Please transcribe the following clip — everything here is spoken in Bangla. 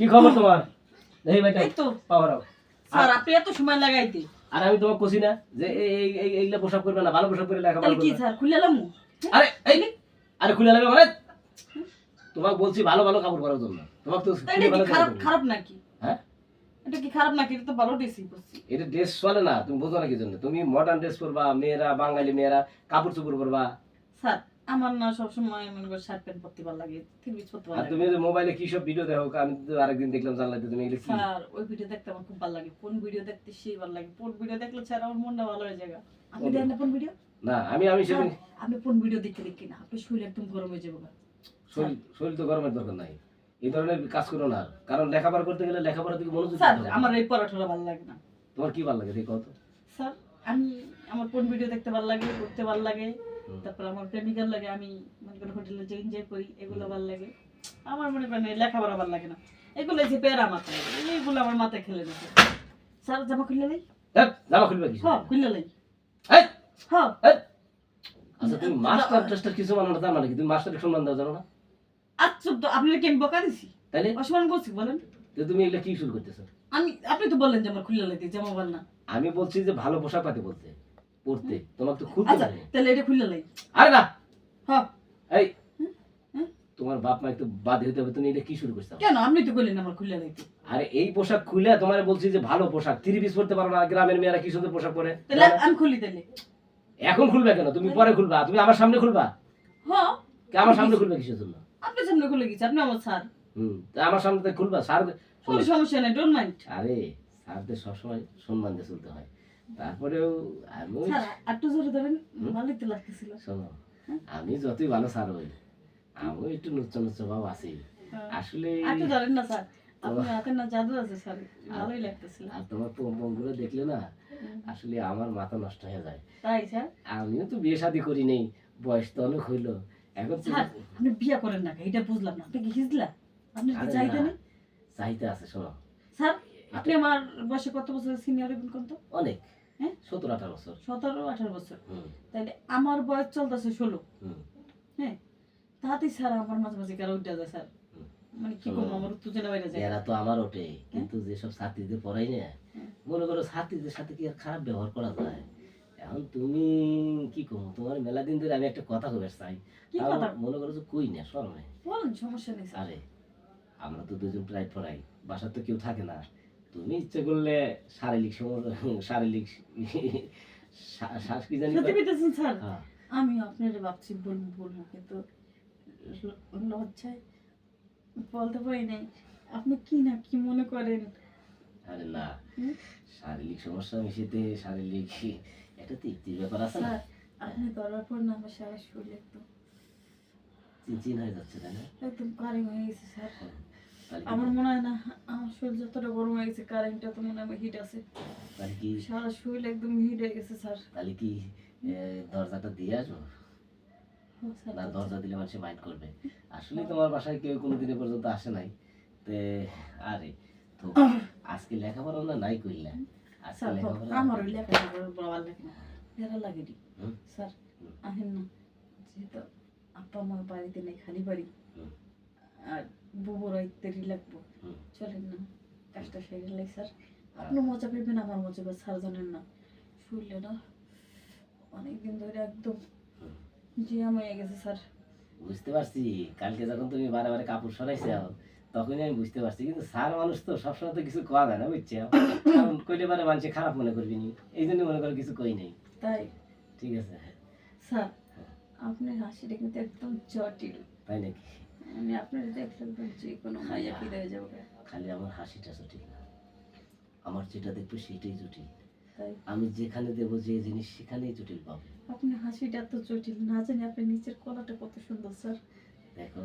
কি খবর তোমার? দেখি ভাই এই তো। পাওয়ার স্যার আপনি এত সময় লাগাইতে। আর আমি তোমাকে কছি না যে এই এই এই এইগুলা পোশাক করবে না ভালো পোশাক করে লেখাপড়া তাহলে কি স্যার খুলে এলাম আরে এই আরে খুলে লাগবে মানে? তোমাকে বলছি ভালো ভালো কাপড় পরার জন্য। তোমাকে তো ভালো খারাপ খারাপ নাকি? হ্যাঁ? এটা কি খারাপ নাকি? এটা তো ভালো ড্রেসই করছি এটা ড্রেস চলে না তুমি বোঝো না কি জন্য। তুমি মডার্ন ড্রেস পরবা মেয়েরা বাঙালি মেয়েরা কাপড় চোপড় পরবা। স্যার আমার না সবসময় মনে করে শার্ট প্যান্ট পরতে ভালো লাগে থ্রি পিস পরতে ভালো লাগে। তুমি যে মোবাইলে কি সব ভিডিও দেখো আমি তো আরেকদিন দেখলাম জানলাতে তুমি এগুলো কি? স্যার ওই ভিডিও দেখতে আমার খুব ভালো লাগে। কোন ভিডিও দেখতে সেই ভালো লাগে। কোন ভিডিও দেখলে স্যার আমার মনটা ভালো হয়ে যায় আপনি দেখেন না কোন ভিডিও না আমি আমি সেদিন আপনি কোন ভিডিও দেখতে দেখি না। আপনি শরীর একদম গরম হয়ে যাবে শরীর শরীর তো গরমের দরকার নাই। এই ধরনের কাজ করো না। কারণ লেখাপড়া করতে গেলে লেখাপড়া থেকে মনোযোগ স্যার আমার এই পড়াশোনা ভালো লাগে না। তোমার কি ভালো লাগে? দেখো তো। স্যার আমি আমার কোন ভিডিও দেখতে ভালো লাগে করতে ভালো লাগে। তারপর আমার প্রেমিকার লাগে আমি মনে করি হোটেলে যে এনজয় করি এগুলো ভালো লাগে। আমার মনে করেন লেখাপড়া ভালো লাগে না। এগুলো যে পেয়ারা মাথায় এইগুলো আমার মাথায় খেলে না। স্যার জামা খুললে নেই? জামা খুলবে কি হ্যাঁ খুললে হ্যাঁ। আচ্ছা তুমি মাস্টার টেস্টার কিছু মানো না মানে কি তুমি সম্মান দাও জানো না? আচ্ছা তো আপনার বকা দিছি? তাইলে? অসম্মান করছি বলেন। তো তুমি এগুলো কি শুরু করতেছো? আমি আপনি তো বললেন যে আমার খুললে জামা না। আমি বলছি যে ভালো পোশাক পাতি বলতে। পড়তে। তোমাকে তো খুলতে আচ্ছা তাহলে এটা খুললে নেই। আরে না! হ্যাঁ। এই তোমার বাপ মা একটু বাদ হইতে হবে তুমি এটা কি শুরু করছ? কেন? আপনি তো বললেন আমার খুললে লাগতে আরে এই পোশাক খুলে তোমার বলছি যে ভালো পোশাক। থ্রি পিস পরতে পারো না গ্রামের মেয়েরা কি সুন্দর পোশাক পরে? তাহলে আমি খুলি তাহলে। এখন খুলবে কেন? তুমি পরে খুলবা তুমি আমার সামনে খুলবা? হ্যাঁ। কে আমার সামনে খুলবে কিসের জন্য? আপনার সামনে খুলে গেছে আপনি আমার স্যার। হুম তা আমার সামনে খুলবা স্যার কোনো সমস্যা নেই ডোন্ট মাইন্ড আরে স্যারদের সবসময় সম্মান দিয়ে চলতে হয়। তারপরেও আমি একটু জোরে ধরেন ভালোই তো লাগতেছিল। শোনো আমি যতই ভালো স্যার হই আমি একটু নুচ্চ নুচ্চ ভাব আছি। আসলে একটু ধরেন না স্যার আসলে আমার মাথা নষ্ট হয়ে যায়। তাই আমিও তো বিয়ে শাদি করি নেই বয়স তো অনেক হইল। এখন আপনি বিয়ে করেন না এটা বুঝলাম না। আপনি কি হিজলা? আপনি চাইতে না, চাইতে আছে শোনো। স্যার আপনি আমার বয়সে কত বছর সিনিয়র হবেন কোন তো অনেক। হ্যাঁ? সতেরো আঠারো বছর। সতেরো আঠারো বছর। তাইলে আমার বয়স চলতেছে ষোলো। হ্যাঁ? তাতেই স্যার আমার মাঝে মাঝে কারও উঠে যায় স্যার। মানে কি করব? আমার উত্তেজনা বাইরে যায়। এরা তো আমার ওঠে কিন্তু যেসব ছাত্রীদের পড়াই না মনে করো ছাত্রীদের সাথে কি আর খারাপ ব্যবহার করা যায়? এখন তুমি কি করব? তোমার মেলা দিন ধরে আমি একটা কথা কবে চাই। মনে করো যে কই না শরমে বলেন সমস্যা নেই আরে আমরা তো দুজন প্রায় পড়াই বাসার তো কেউ থাকে না। তুমি ইচ্ছে করলে শারীরিক শারীরিক কি জানি স্যার? হ্যাঁ, আমি আপনার ভাবছি বলব বলব কিন্তু লজ্জায় বলতে পারি নাই। আপনি কি না কি মনে করেন? আরে না শারীরিক সমস্যা মিশিতে শারীরিক একটা তৃপ্তির ব্যাপার আছে না? আপনি ধরার পর না আমার সারা শরীর একদম চিনচিন হয়ে যাচ্ছে তাই না? একদম কারেন্ট হয়ে গেছে স্যার। আমার মনে হয় না আমার শরীর যতটা গরম হয়ে গেছে কারেন্টটা তো মনে হয় হিট আছে। তাহলে কি সারা শরীর একদম হিট হয়ে গেছে স্যার। তাহলে কি দরজাটা দিয়ে আসব? না দরজা দিলে মানুষ মাইন্ড করবে। আসলে তোমার বাসায় কেউ কোনো দিনে পর্যন্ত আসে নাই। তে আরে তো আজকে লেখাপড়া না নাই করলে আজকে স্যার লেখাপড়া আমার লেখাটা লাগে না এরা লাগে নি। স্যার আহেন না। যেহেতু আপা আমার বাড়িতে নেই খালি বাড়ি। আর বুবুর দেরি লাগবো। চলেন না কাজটা সেরে লাই স্যার। আপনি মজা পেবেন আমার মজা পেবে স্যার জানেন না। শুনলে না অনেকদিন ধরে একদম। জিয়াম হয়ে গেছে স্যার। বুঝতে পারছি। কালকে যখন তুমি বারে বারে কাপড় সরাইছো তখনই আমি বুঝতে পারছি। কিন্তু স্যার মানুষ তো সবসময় তো কিছু কোয়া যায় না বুঝছে? কারণ কইলে পারে মানুষ খারাপ মনে করবি নি। এই জন্য মনে করো কিছু কই নাই। তাই? ঠিক আছে। স্যার আপনার হাসিটা কিন্তু একদম জটিল। তাই নাকি? মানে আপনার দেখতে একদম যে কোনো মাইয়া ফিরে হয়ে যাবে। খালি আমার হাসিটা জটিল আমার যেটা দেখবে সেটাই জটিল। তাই? আমি যেখানে দেব যে জিনিস সেখানেই জটিল পাবো। আপনি হাসিটা এত জটিল না জানি আপনি নিচের কলাটা কত সুন্দর স্যার। দেখো